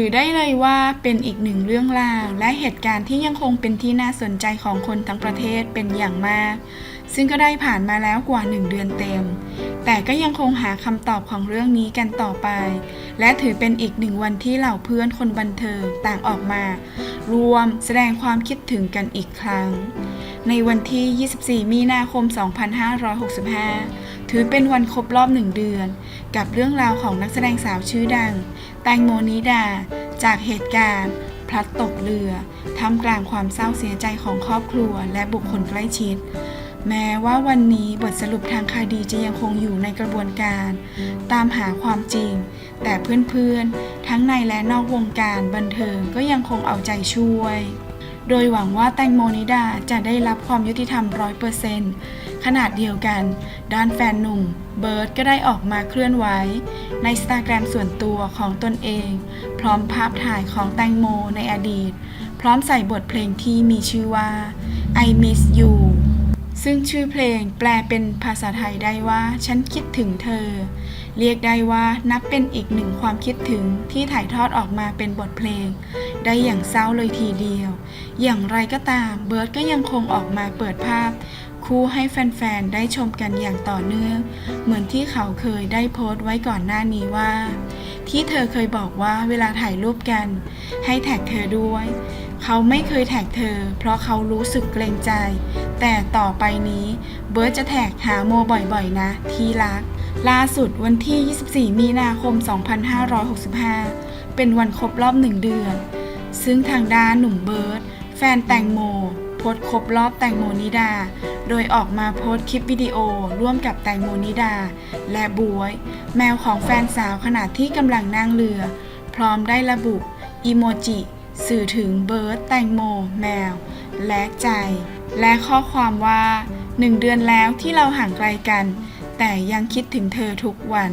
ถือได้เลยว่าเป็นอีกหนึ่งเรื่องราว และเหตุการณ์ที่ยังคงเป็นที่น่าสนใจของคนทั้งประเทศเป็นอย่างมาก ซึ่งก็ได้ผ่านมาแล้วกว่าหนึ่งเดือนเต็ม แต่ก็ยังคงหาคำตอบของเรื่องนี้กันต่อไป และถือเป็นอีกหนึ่งวันที่เหล่าเพื่อนคนบันเทิงต่างออกมา รวมแสดงความคิดถึงกันอีกครั้ง ในวันที่ 24 มีนาคม 2565 ถือเป็นวันครบรอบหนึ่งเดือน กับเรื่องราวของนักแสดงสาวชื่อดัง แตงโมนิดา จากเหตุการณ์ พลัดตกเรือทำกลางความเศร้าเสียใจของครอบครัวและบุคคลใกล้ชิด แม้ว่าวันนี้บทสรุปทางคดีจะยังคงอยู่ในกระบวนการ ตามหาความจริง แต่เพื่อนๆ ทั้งในและนอกวงการบันเทิงก็ยังคงเอาใจช่วย โดยหวังว่าแตงโมนิดาจะได้รับความยุติธรรมร้อยเปอร์เซนต์ขนาดเดียวกัน ด้านแฟนหนุ่มเบิร์ดก็ได้ออกมาเคลื่อนไหวในสตาแกรมส่วนตัวของตนเอง พร้อมภาพถ่ายของแตงโมในอดีต พร้อมใส่บทเพลงที่มีชื่อว่า I Miss You ซึ่งชื่อเพลงแปลเป็นภาษาไทยได้ว่า ฉันคิดถึงเธอ เรียกได้ว่านับเป็นอีกหนึ่งความคิดถึงที่ถ่ายทอดออกมาเป็นบทเพลง ได้อย่างเศร้าเลยทีเดียว อย่างไรก็ตามเบิร์ดก็ยังคงออกมาเปิดภาพ คู่ให้แฟนๆ ได้ชมกันอย่างต่อเนื่อง เหมือนที่เขาเคยได้โพสต์ไว้ก่อนหน้านี้ว่า ที่เธอเคยบอกว่าเวลาถ่ายรูปกัน ให้แท็กเธอด้วย เขาไม่เคยแท็กเธอ เพราะเขารู้สึกเกรงใจ แต่ต่อไปนี้เบิร์ดจะแท็กหาโมบ่อยๆ นะ ที่รัก ล่าสุดวันที่ 24 มีนาคม 2565 เป็นวันครบรอบหนึ่งเดือน ซึ่งทางด้านหนุ่มเบิร์ดแฟนแตงโมโพสครบรอบแตงโมนิดา โดยออกมาโพสคลิปวิดีโอร่วมกับแตงโมนิดา และบวย แมวของแฟนสาวขณะที่กำลังนั่งเรือ พร้อมได้ระบุอีโมจิ สื่อถึงเบิร์ตแตงโม แมว และใจ และข้อความว่าหนึ่งเดือนแล้วที่เราห่างไกลกัน แต่ยังคิดถึงเธอทุกวัน